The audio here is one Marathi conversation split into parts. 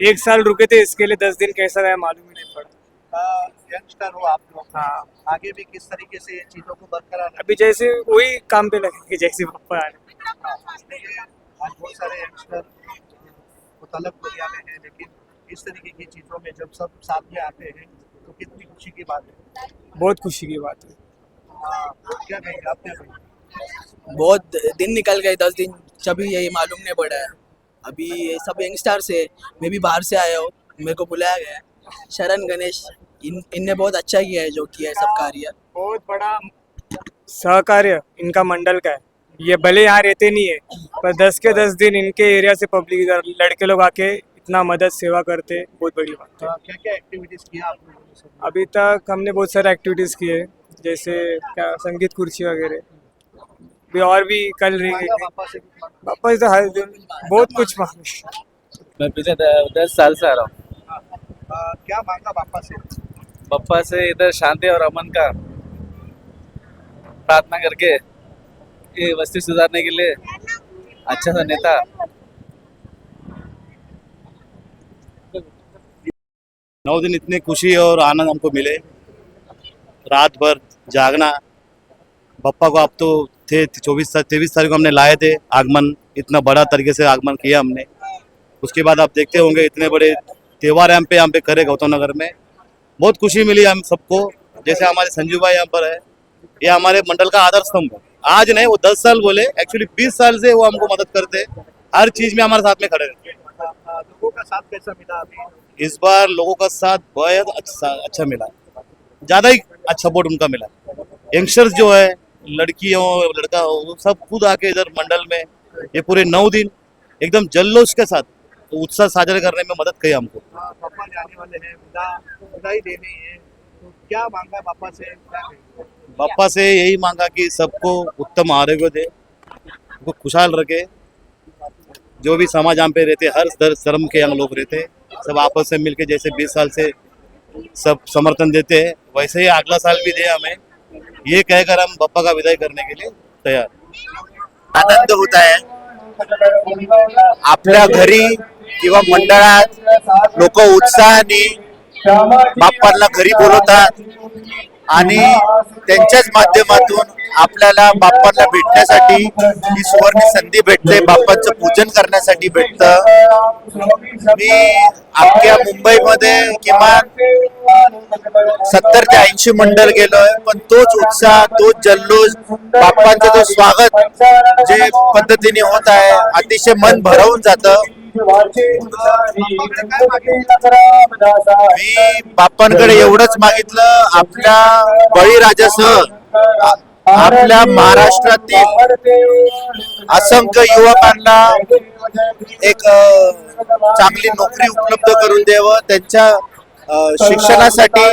एक साल रुके थे इसके लिए दस दिन कैसा गया मालूम ही नहीं पड़ा। यंगस्टर हो आप लोग। हाँ। आगे भी किस तरीके से चीज़ों को बरकरार अभी जैसे वही काम पे लगेंगे जैसे पापा आ रहे रखने आज बहुत सारे यंगस्टर को तलब दरिया में है लेकिन इस तरीके की चीज़ों में जब सब साथ में आते हैं तो कितनी खुशी की बात है। बहुत खुशी की बात है। हाँ, क्या कहेंगे आप क्या कहेंगे? बहुत दिन निकल गए दस दिन जभी यही मालूम नहीं पड़ा है। अभी ये सब यंगस्टर्स है मैं भी बाहर से आया हूँ मेरे को बुलाया गया है। शरण गणेश इन इनने बहुत अच्छा किया है जो किया है सब कार्य। बहुत बड़ा सहकार्य इनका मंडल का है। ये भले यहाँ रहते नहीं है पर दस के दस दिन इनके एरिया से पब्लिक लड़के लोग आके इतना मदद सेवा करते बहुत बड़ी बात है। क्या क्या एक्टिविटीज़ किया आप लोगों ने सब अभी तक हमने बहुत सारे एक्टिविटीज़ किए जैसे क्या संगीत कुर्सी वगैरह। भी और भी कल रहेंगे। पापा से वापस तो हर दिन बहुत कुछ मांगे मैं पिछले दस साल से आ रहा हूँ। हाँ, क्या मांगा पापा से? पप्पा से इधर शांति और अमन का प्रार्थना करके ये वस्ती सुधारने के लिए अच्छा सा नेता। नौ दिन इतनी खुशी और आनंद हमको मिले। रात भर जागना। पप्पा को आप तो थे चौबीस तेईस तारीख को हमने लाए थे आगमन इतना बड़ा तरीके से आगमन किया हमने। उसके बाद आप देखते होंगे इतने बड़े त्यौहार हम पे यहाँ पे करे गौतम नगर में। बहुत खुशी मिली हम सबको। जैसे हमारे संजू भाई यहाँ पर है ये हमारे मंडल का आदर्श स्तंभ है। आज नहीं वो दस साल बोले एक्चुअली बीस साल से वो हमको मदद करते हर चीज़ में हमारे साथ में खड़े रहते। लोगों का साथ कैसा मिला अभी? इस बार लोगों का साथ बहुत अच्छा अच्छा मिला। ज़्यादा ही अच्छा सपोर्ट उनका मिला। यंगस्टर्स जो है लड़की हो लड़का हो सब खुद आके इधर मंडल में ये पूरे नौ दिन एकदम जल्लोष के साथ तो उत्साह साझा करने में मदद की हमको। हाँ, पापा जाने वाले हैं विदा विदाई देनी है। तो क्या मांगा पापा से? पापा से यही मांगा कि सबको उत्तम आरोग्य दे उनको खुशहाल रखे। जो भी समाज यहाँ पे रहते हर धर- धर्म के यहाँ लोग रहते सब आपस में मिलके जैसे बीस साल से सब समर्थन देते हैं वैसे ही अगला साल भी दे हमें। ये कहकर हम बप्पा का विदाई करने के लिए तैयार। आनंद होत आहे आपल्या घरी किंवा मंडळात लोक उत्साहाने बाप्पांना घरी बोलवतात आणि त्यांच्याच माध्यमातून आपल्याला बाप्पांना भेटण्यासाठी ही सुवर्ण संधी भेटते बाप्पांचं पूजन करण्यासाठी भेटतं. मी अख्ख्या मुंबईमध्ये किमान सत्तर ते ऐंशी मंडळ गेलोय पण तोच उत्साह तोच जल्लोष बाप्पांचं जो स्वागत जे पद्धतीने होत आहे अतिशय मन भरवून जातं. मी बाप्पांकडे एवढंच मागितलं आपल्या बळीराजासह आपल्या महाराष्ट्रातील असंख्य युवकांना एक चांगली नोकरी उपलब्ध करून द्यावं त्यांच्या शिक्षणासाठी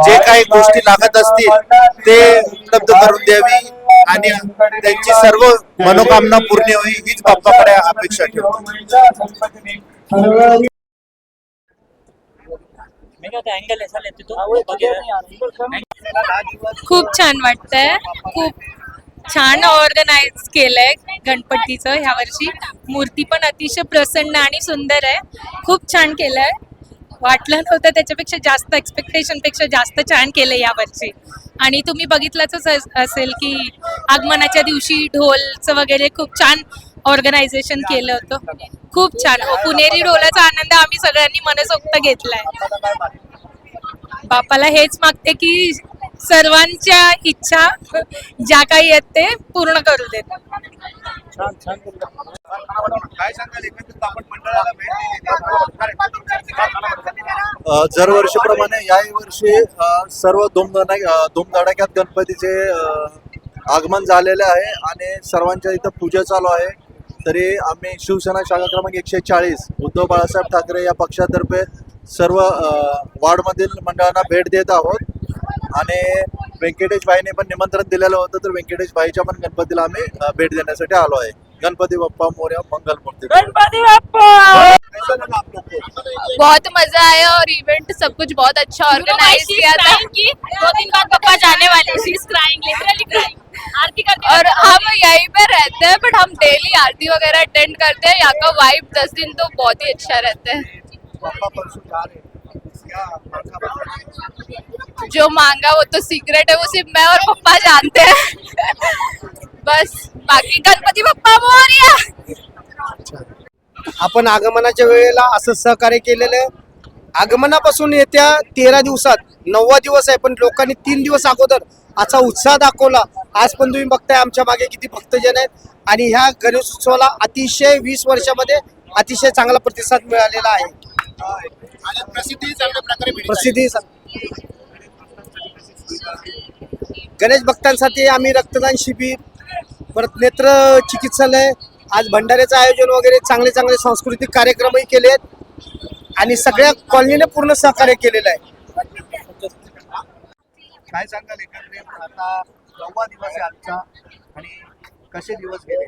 जे काही गोष्टी लागत असतील ते उपलब्ध करून द्यावी आणि त्यांची सर्व मनोकामना पूर्ण होईल हीच बाप्पाकडे अपेक्षा ठेवतो. खूप छान वाटतंय. खूप छान ऑर्गनाईज केलंय गणपतीचं ह्या वर्षी. मूर्ती पण अतिशय प्रसन्न आणि सुंदर आहे. खूप छान केलंय. वाटलं नव्हतं त्याच्यापेक्षा जास्त एक्सपेक्टेशनपेक्षा जास्त छान केलं या आणि तुम्ही बघितलंच असेल की आगमनाच्या दिवशी ढोलचं वगैरे खूप छान ऑर्गनायझेशन केलं होतं. खूप छान. हो, पुणेरी ढोलाचा आनंद आम्ही सगळ्यांनी मनसोक्त घेतलाय. बापाला हेच मागते की सर्वांच्या इच्छा ज्या काही आहेत ते पूर्ण करू देत काय सांगाल एकंदरीत आपण मंडळाला भेट दरवर्षीप्रमाणे याही वर्षी सर्व धुमधडा धुमधडाक्यात गणपतीचे आगमन झालेले आहे आणि सर्वांच्या इथं पूजा चालू आहे. तरी आम्ही शिवसेना शाखा क्रमांक एकशे चाळीस उद्धव बाळासाहेब ठाकरे या पक्षातर्फे सर्व वार्डमधील मंडळांना भेट देत आहोत. आणि व्यंकटेश भाईने पण निमंत्रण दिलेलं होतं तर व्यंकटेश भाईच्या पण गणपतीला आम्ही भेट देण्यासाठी आलो आहे. गणपती बाप्पा मोर्या मंगल मूर्ती। लोग को बहुत मज़ा आया और इवेंट सब कुछ बहुत अच्छा ऑर्गेनाइज किया था। दो दिन बाद पप्पा जाने वाले she is crying literally crying आरती करके और हम यहीं पे रहते हैं बट हम डेली आरती वगैरह अटेंड करते हैं। यहाँ का वाइब दस दिन तो बहुत ही अच्छा रहता है। पापा हैं। जो मांगा वो तो सीक्रेट है वो सिर्फ़ मैं और पप्पा जानते हैं। बस। बाकी गणपति पप्पा मोरया. आपण आगमनाच्या वेळेला असं सहकार्य केलेलं आहे. आगमनापासून येत्या तेरा दिवसात नववा दिवस आहे पण लोकांनी तीन दिवस अगोदर असा उत्साह दाखवला. आज पण तुम्ही बघताय आमच्या मागे किती भक्तजन आहेत. आणि ह्या गणेश उत्सवाला अतिशय वीस वर्षामध्ये अतिशय चांगला प्रतिसाद मिळालेला आहे. प्रसिद्धी चांगल्या प्रकारे भेटत आहे. प्रसिद्धी गणेश भक्तांसाठी आम्ही रक्तदान शिबिर परत नेत्र चिकित्सालय आज भंडाऱ्याचं आयोजन वगैरे चांगले चांगले सांस्कृतिक कार्यक्रमही केले आहेत. आणि सगळ्या कॉलनीने पूर्ण सहकार्य केलेलं आहे. काय सांगाल एकंदरीत? आता नववा दिवस आहे आजचा. आणि कसे दिवस गेले?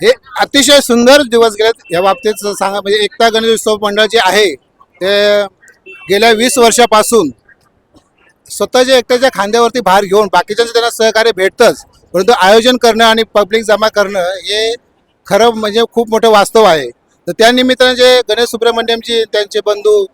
हे अतिशय सुंदर दिवस गेलेत. या बाबतीत सांगा म्हणजे एकता गणेश उत्सव मंडळ जे आहे ते गेल्या वीस वर्षापासून स्वतःच्या एकट्याच्या खांद्यावरती भार घेऊन बाकीच्यांचं त्यांना सहकार्य भेटतंच. परंतु आयोजन करणं आणि पब्लिक जमा करणं हे खरं म्हणजे खूप मोठं वास्तव आहे. तर त्यानिमित्तानं जे गणेश सुब्रमण्यमजी त्यांचे बंधू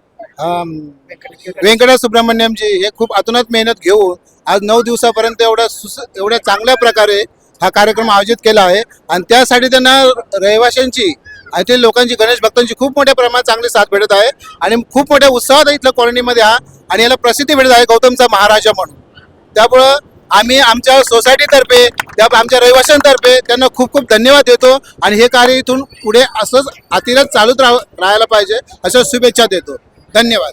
व्यंकटा सुब्रमण्यमजी हे खूप अतुनात मेहनत घेऊन आज नऊ दिवसापर्यंत एवढ्या सुस एवढ्या चांगल्या प्रकारे हा कार्यक्रम आयोजित केला आहे. आणि त्यासाठी त्यांना रहिवाशांची आणि लोकांची गणेश भक्तांची खूप मोठ्या प्रमाणात चांगली साथ भेटत आहे. आणि खूप मोठ्या उत्साहात इथल्या कॉलनीमध्ये हा आणि याला प्रसिद्धी भेटत आहे गौतमचा महाराजा म्हणून. त्यामुळं आम्ही आमच्या सोसायटीतर्फे त्या आमच्या रहिवाशांतर्फे त्यांना खूप खूप धन्यवाद देतो आणि हे कार्य इथून पुढे असंच अतिरत चालूच राह राहायला पाहिजे अशा शुभेच्छा देतो. धन्यवाद.